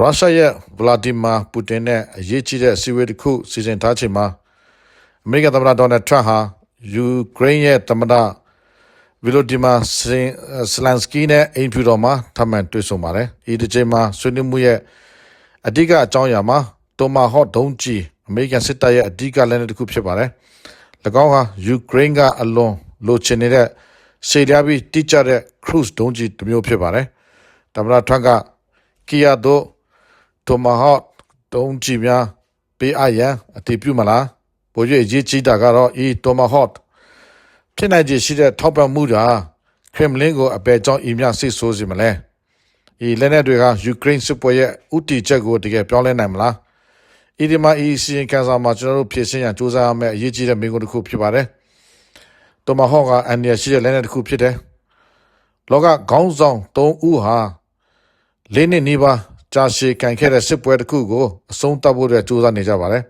ရုရှားရဲ့ဗလာဒီမာပူတင်နဲ့အရေးကြီးတဲ့စီဝေးတစ်ခုစီစဉ်ထားချိန်မှာအမေရိကန်သမ္မတဒေါ်နယ်ထရန့်ဟာယူကရိန်းရဲ့သမ္မတဗီလိုဒီမာဆလန်စကီနဲ့အိမ်ဖြူတော်မှာထပ်မံတွေ့ဆုံပါတယ်။ဒီတစ်ချိန်မှာဆွေးနွေးမှုရဲ့အဓိကအကြောင်းအရာမှာတိုမာဟော့ဒုံးကြီးအမေရိကန်စစ်တပ်ရဲ့အဓိကလက်နက်တစ်ခုဖြစ်ပါတယ်။၎င်းဟာယူကရိန်းကအလွန်လိုချင်နေတဲ့စေလျာပြီးတိကျတဲ့ cruise ဒုံးကြီးတစ်မျိုးဖြစ်ပါတယ်။သမ္မတထရန့်ကကီယာဒို တိုမာဟော့တုံးကြည့်များပေးအပ်ရန်အတည်ပြုမလားပို၍ရေးချီတာကတော့ဤတိုမာဟော့ဖြစ်နိုင်ခြေရှိတဲ့ထောက်ပံ့မှုတာခရမလင်ကိုအပေကြောင့်ဤမြစိတ်ဆိုးစီမလဲဤလက်နက်တွေကယူကရိန်းစစ်ပွဲရဲ့ဥတီချက်ကိုတကယ်ပြောင်းလဲနိုင်မလားဤဒီမှာဤစီရင်ကန်ဆာမှာကျွန်တော်တို့ဖြည့်ဆင်းရန်စူးစမ်းရမယ့်အရေးကြီးတဲ့မိန့်ခွန်းတစ်ခုဖြစ်ပါတယ်တိုမာဟော့ကအန်ရရှိတဲ့လက်နက်တစ်ခုဖြစ်တယ်လောကခေါင်းဆောင်၃ဦးဟာလေးနှစ်နီးပါး ကြာရှည်ကန်ခဲ့တဲ့စစ်ပွဲတစ်ခုကိုအဆုံးသတ်ဖို့အတွက်ကြိုးစားနေကြပါတယ်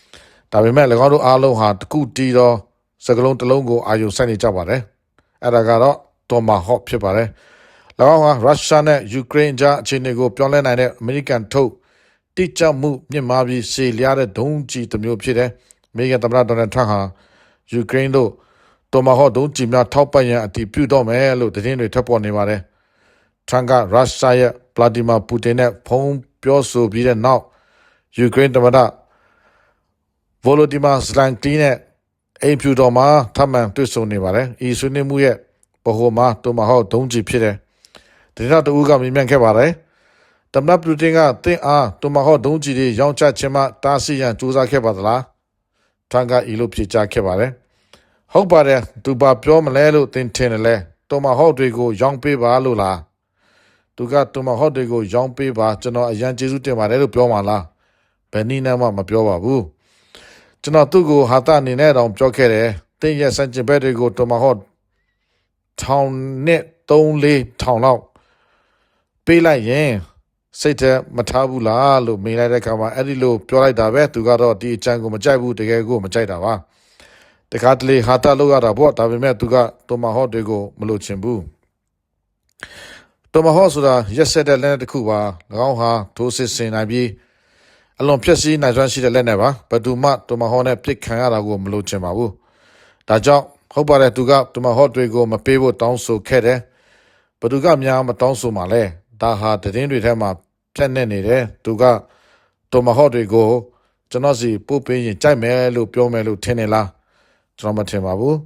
။ဒါပေမဲ့၎င်းတို့အားလုံးဟာတစ်ခုတည်သောစကလုံးတစ်လုံးကိုအာရုံစိုက်နေကြပါတယ်။အဲ့ဒါကတော့တော်မာဟော့ဖြစ်ပါတယ်။၎င်းဟာရုရှားနဲ့ယူကရိန်းကြားအခြေအနေကိုပြောင်းလဲနိုင်တဲ့အမေရိကန်ထုတ်တိကျမှုမြင့်မားပြီးရှေ့လျားတဲ့ဒုံးကြီးတစ်မျိုးဖြစ်တယ်။အမေရိကန်သမ္မတဒေါ်နယ်ထရန့်ဟာယူကရိန်းတို့တော်မာဟော့ဒုံးကြီးများထောက်ပံ့ရန်အတည်ပြုတော့မယ်လို့သတင်းတွေထွက်ပေါ်နေပါတယ်။ ထရန့်ကရုရှားရဲ့ဗလာဒီမာပူတင်နဲ့ဖုန်းပြောဆိုပြီးတဲ့နောက်ယူကရိန်းသမ္မတဗိုလိုဒီမာဇလန်ကီနဲ့အိမ်ဖြူတော်မှာထပ်မံတွေ့ဆုံနေပါတယ်။ဤဆွေးနွေးမှုရဲ့ဗဟိုမှာတိုမာဟော့ဒုံးကြီးဖြစ်တယ်။ဒီနောက်တူကမြင်မြန်ခဲ့ပါတယ်။သမ္မတပူတင်ကတင့်အားတိုမာဟော့ဒုံးကြီးတွေရောင်းချခြင်းမှတားဆီးရန်ကြိုးစားခဲ့ပါသလား။ထန်ကဤလိုဖြေကြားခဲ့ပါတယ်။ဟုတ်ပါတယ်သူဘာပြောမလဲလို့သင်ထင်တယ်လဲတိုမာဟော့တွေကိုရောင်းပေးပါလို့လား။ သူကတိုမာဟော့တွေကိုရောင်းပေးပါကျွန်တော်အရန်ကျေးဇူးတင်ပါတယ်လို့ပြောမှလားဘယ်နည်းနဲ့မှမပြောပါဘူးကျွန်တော်သူ့ကိုဟာတာအနေနဲ့တောင်ပြောခဲ့တယ်တင်းရဲ့စံကျင်ဘက်တွေကိုတိုမာဟော့ထောင်နဲ့3 4ထောင်လောက်ပေးလိုက်ရင်စိတ်ထဲမထားဘူးလားလို့မေးလိုက်တဲ့အခါမှာအဲ့ဒီလိုပြောလိုက်တာပဲသူကတော့ဒီအချမ်းကိုမကြိုက်ဘူးတကယ်ကိုမကြိုက်တာပါတခါတလေဟာတာလောက်ရတာပေါ့ဒါပေမဲ့သူကတိုမာဟော့တွေကိုမလို့ချင်ဘူး တိုမာဟော့ဆိုတာရက်ဆက်တဲ့လက်နက်တစ်ခုပါ၎င်းဟာထိုးစစ်ဆင်နိုင်ပြီးအလွန်ဖြစ်စည်းနိုင်စွမ်းရှိတဲ့လက်နက်ပါဘယ်သူမှတိုမာဟော့နဲ့ပြစ်ခံရတာကိုမလို့ချင်ပါဘူးဒါကြောင့်ဟုတ်ပါတယ်သူကတိုမာဟော့တွေကိုမပေးဖို့တောင်းဆိုခဲ့တယ်ဘယ်သူကများမတောင်းဆိုမှလဲဒါဟာတည်င်းတွေထဲမှာပြက်နေနေတယ်သူကတိုမာဟော့တွေကိုကျွန်တော်စီပို့ပေးရင်ကြိုက်မယ်လို့ပြောမယ်လို့ထင်နေလားကျွန်တော်မထင်ပါဘူး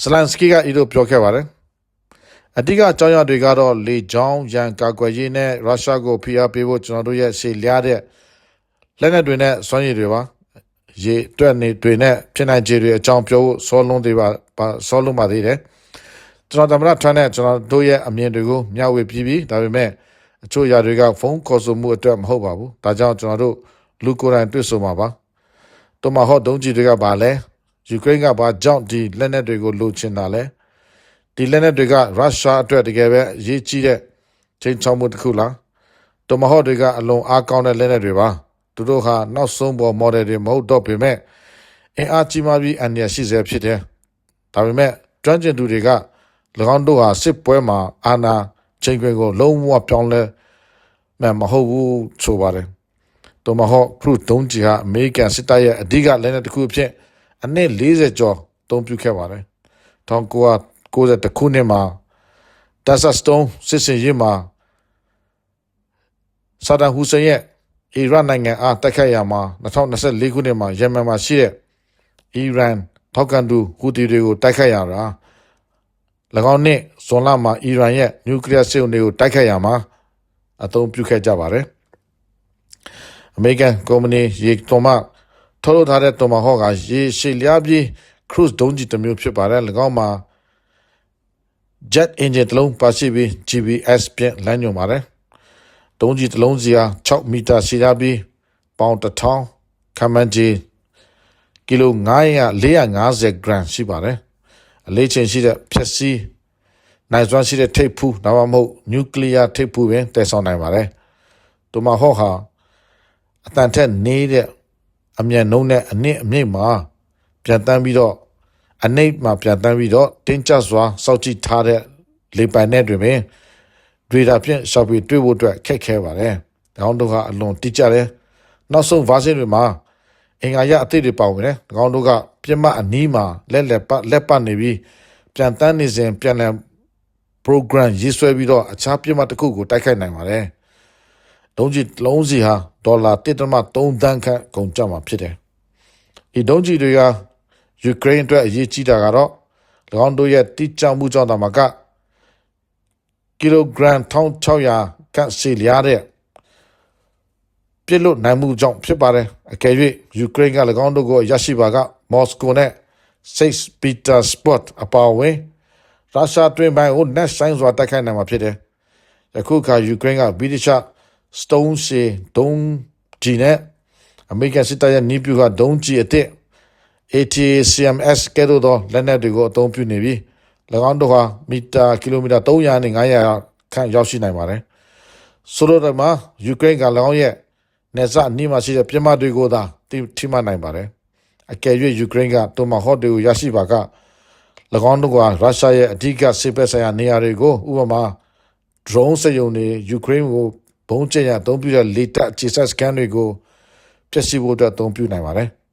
စလန်စကီကဤလိုပြောခဲ့ပါတယ် အဓိကအကြောင်းအရာတွေကတော့လေချောင်းရန်ကာကွယ်ရေးနဲ့ရုရှားကိုဖိအားပေးဖို့ကျွန်တော်တို့ရဲ့ရှေ့လျားတဲ့လက်နက်တွေနဲ့စွမ်းရည်တွေပါရေတွက်နေတွေနဲ့ဖြစ်နိုင်ခြေတွေအကြောင်းပြောဖို့စောလုံးတွေပါစောလုံးပါသေးတယ်ကျွန်တော်သမ္မတထရန့်နဲ့ကျွန်တော်တို့ရဲ့အမြင်တွေကိုမျှဝေပြီးပြီဒါပေမဲ့အချို့ຢာတွေကဖုန်းခေါ်ဆိုမှုအတွက်မဟုတ်ပါဘူးဒါကြောင့်ကျွန်တော်တို့လူကိုယ်တိုင်တွေ့ဆုံမှာပါတိုမာဟော့ဒုံးကြီးတွေကပါလဲယူကရိန်းကဘာကြောင့်ဒီလက်နက်တွေကိုလိုချင်တာလဲ ဒီလက်နက်တွေကရုရှားအတွက်တကယ်ပဲအရေးကြီးတဲ့ချိန်ချောင်းမှုတစ်ခုလားတိုမာဟော့တွေကအလွန်အားကောင်းတဲ့လက်နက်တွေပါသူတို့ဟာနောက်ဆုံးပေါ် model တွေမဟုတ်တော့ပေမဲ့အင်အားကြီးမားပြီးအန်ရရှိစေဖြစ်တယ်ဒါပေမဲ့ကျွမ်းကျင်သူတွေက၎င်းတို့ဟာစစ်ပွဲမှာအာဏာချိန်ခွင်ကိုလုံးဝပြောင်းလဲမှမဟုတ်ဘူးဆိုပါတယ်တိုမာဟော့ခရုတုံးကြီးဟာအမေရိကန်စစ်တပ်ရဲ့အဓိကလက်နက်တစ်ခုအဖြစ်အနည်း40ကျော်တုံးပြခဲ့ပါတယ် 1990ခုနှစ်မှာတက်ဆတ်စတုံးစစ်စင်ရေးမှာဆာဒမ်ဟူစိန်ရဲ့အီရတ်နိုင်ငံအားတိုက်ခိုက်ရမှာ2024ခုနှစ်မှာယမန်မှာရှိတဲ့အီရန်ထောက်ကန်သူဟူတီတွေကိုတိုက်ခိုက်ရတာ၎င်းနှစ်ဇွန်လမှာအီရန်ရဲ့နျူကလ িয়ার စစ်အုံတွေကိုတိုက်ခိုက်ရမှာအသုံးပြုခဲ့ကြပါတယ်အမေရိကန်ကုမ္ပဏီရေတိုမထုတ်လုပ်ထားတဲ့တိုမဟော့ကရေရှည်လျားပြီး cruise ဒုံးကြီးတစ်မျိုးဖြစ်ပါတယ်၎င်းမှာ jet engine တစ်လုံးပါရှိပြီး GPS ဖြင့်လမ်းညွှန်ပါတယ်။တုံးကြီးတစ်လုံးစီဟာ6မီတာရှိရပြီးပေါင်1000ခမန်ကြီးကီလို900 450 gram ရှိပါတယ်။အလေးချိန်ရှိတဲ့ဖြက်စီးနိုင်စွမ်းရှိတဲ့ထိပ်ဖူးဒါမှမဟုတ်နျူကလ িয়ার ထိပ်ဖူးပင်တည်ဆောင်နိုင်ပါတယ်။တိုမာဟော့ဟာအတန်ထက်နေတဲ့အမြန်နှုံးနဲ့အနည်းအမြင့်မှာပြန်တန်းပြီးတော့ အနိတ်မှာပြန်တန်းပြီးတော့တင်းကျပ်စွာစောက်ကြည့်ထားတဲ့လေပိုင်နဲ့တွင်ပင်ဒေတာဖြင့်ရှောက်ပြီးတွေ့ဖို့အတွက်ခက်ခဲပါတယ်။၎င်းတို့ကအလွန်တိကျတယ်။နောက်ဆုံး version တွေမှာအင်္ဂါရအသစ်တွေပါဝင်တယ်။၎င်းတို့ကပြစ်မှတ်အနီးမှာလက်လက်ပတ်လက်ပတ်နေပြီးပြန်တန်းနေစဉ်ပြန်လည် program ရေးဆွဲပြီးတော့အခြားပြစ်မှတ်တစ်ခုကိုတိုက်ခိုက်နိုင်ပါတယ်။ဒုံးကြီးလုံးစီဟာဒေါ်လာ1.3သန်းခန့်ကုန်ကျမှာဖြစ်တယ်။ဒီဒုံးကြီးတွေက ယူကရိန်းအတွက်အရေးကြီးတာကတော့၎င်းတို့ရဲ့တိကျမှုကြောင့်တာမကကီလိုဂရမ်1600ကတ်စီလျားတဲ့ပြစ်လို့နိုင်မှုကြောင့်ဖြစ်ပါတယ်အကယ်၍ယူကရိန်းက၎င်းတို့ကိုရရှိပါကမော်စကိုနဲ့စိတ်ပီတာစပတ်အပါအဝင်ရုရှားတွင်ပိုင်းကိုနက်ဆိုင်စွာတိုက်ခိုက်နိုင်မှာဖြစ်တယ်ယခုခါယူကရိန်းကဗီဒီချစတုံးရှေဒုံဂျီနဲ့အမေရိကန်စစ်တပ်ရဲ့နီးပြူကဒုံဂျီအစ် ATCMS ကဲ့သို့သောလက်နက်တွေကိုအသုံးပြုနေပြီး၎င်းတို့ဟာမီတာကီလိုမီတာ300နဲ့900ခန့်ရောက်ရှိနိုင်ပါတယ်။ဆိုလိုတဲ့မှာယူကရိန်းက၎င်းရဲ့နေစာနီးမှာရှိတဲ့ပြမတွေကိုသာတိထိမှနိုင်ပါတယ်။အကယ်၍ယူကရိန်းကတိုမာဟော့တွေကိုရရှိပါက၎င်းတို့ကရုရှားရဲ့အဓိကစစ်ဘက်ဆိုင်ရာနေရာတွေကိုဥပမာ drone စက်ရုံတွေယူကရိန်းကိုဘုံကျက်ရအသုံးပြုတဲ့လေတပ်အခြေစိုက်စကန်တွေကိုဖျက်ဆီးဖို့အတွက်အသုံးပြုနိုင်ပါတယ်။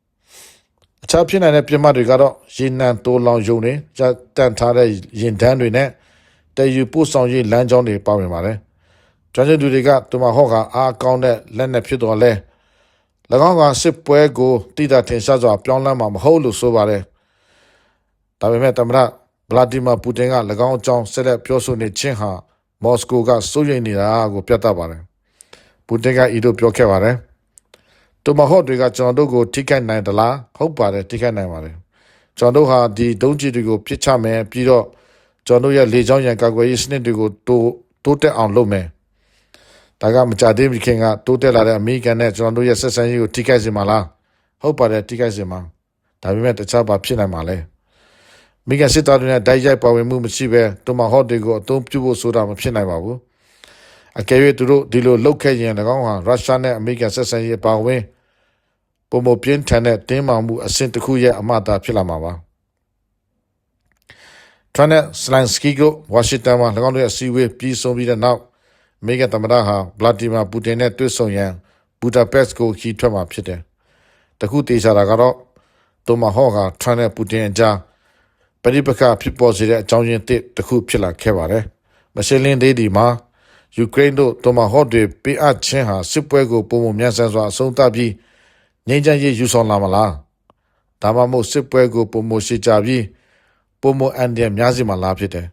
အခြားဖြစ်နိုင်တဲ့ပြစ်မှတ်တွေကတော့ရေနံတိုးလောင်ယုံတွေကြတန့်ထားတဲ့ရင်တန်းတွေနဲ့တည်ယူပို့ဆောင်ရေးလမ်းကြောင်းတွေပါဝင်ပါတယ်။ကျွမ်းကျင်သူတွေကတူမဟော့ကအားကောင်းတဲ့လက်နက်ဖြစ်တော်လဲ၎င်းကစစ်ပွဲကိုတိတာထင်ရှားစွာပြောင်းလဲမှာမဟုတ်လို့ဆိုပါတယ်။ဒါပေမဲ့သမ္မတဗလာဒီမာပူတင်က၎င်းအကြောင်းဆက်လက်ပြောဆိုနေခြင်းဟာမော်စကိုကစိုးရိမ်နေတာကိုပြသပါတယ်။ပူတင်ကဤသို့ပြောခဲ့ပါတယ်။ တိုမဟော့တွေကကျွန်တော်တို့ကိုထိခိုက်နိုင်သလားဟုတ်ပါတယ်ထိခိုက်နိုင်ပါတယ်ကျွန်တော်တို့ဟာဒီဒုံးကျည်တွေကိုပြစ်ချမယ်ပြီးတော့ကျွန်တော်တို့ရဲ့လေကြောင်းရန်ကာကွယ်ရေးစနစ်တွေကိုတိုးတိုးတက်အောင်လုပ်မယ်ဒါကမကြသေးမီခင်ကတိုးတက်လာတဲ့အမေရိကန်နဲ့ကျွန်တော်တို့ရဲ့ဆက်ဆံရေးကိုထိခိုက်စေမှာလားဟုတ်ပါတယ်ထိခိုက်စေမှာဒါပေမဲ့တခြားဘာဖြစ်နိုင်မှာလဲမိခင်စစ်သားတွေနဲ့တိုက်ရိုက်ပါဝင်မှုမရှိဘဲတိုမဟော့တွေကိုအသုံးပြုဖို့ဆိုတာမဖြစ်နိုင်ပါဘူး အကယ်၍သူတို့ဒီလိုလုပ်ခဲ့ရင်၎င်းဟာရုရှားနဲ့အမေရိကန်ဆက်ဆံရေးပါဝင်ပုံမပြင်းထန်တဲ့တင်းမာမှုအဆင့်တစ်ခုရဲ့အမှတ်အသားဖြစ်လာမှာပါထရနက်စလန်စကီကိုဝါရှင်တန်မှာ၎င်းတို့ရဲ့အစည်းအဝေးပြီးဆုံးပြီးတဲ့နောက်အမေရိကန်သမ္မတဟာဗလာဒီမာပူတင်နဲ့တွေ့ဆုံရန်ဘူဒါပက်စ်ကိုခီးထွက်မှာဖြစ်တယ်တခုတေချာတာကတော့တိုမာဟော့ကထရနက်ပူတင်အကြားပရိပခဖြစ်ပေါ်စေတဲ့အကြောင်းရင်းတစ်ခုဖြစ်လာခဲ့ပါတယ်မရှင်းလင်းသေးဒီမှာ ယူကရိန်းတို့တိုမာဟော့တွေပေးအပ်ခြင်းဟာစစ်ပွဲကိုပုံမှန်မြန်ဆန်စွာအဆုံးသတ်ပြီးငြိမ်းချမ်းရေးယူဆောင်လာမလားဒါမှမဟုတ်စစ်ပွဲကိုပုံမရှိကြပြီးပုံမအန်ဒီများစီမလားဖြစ်တယ်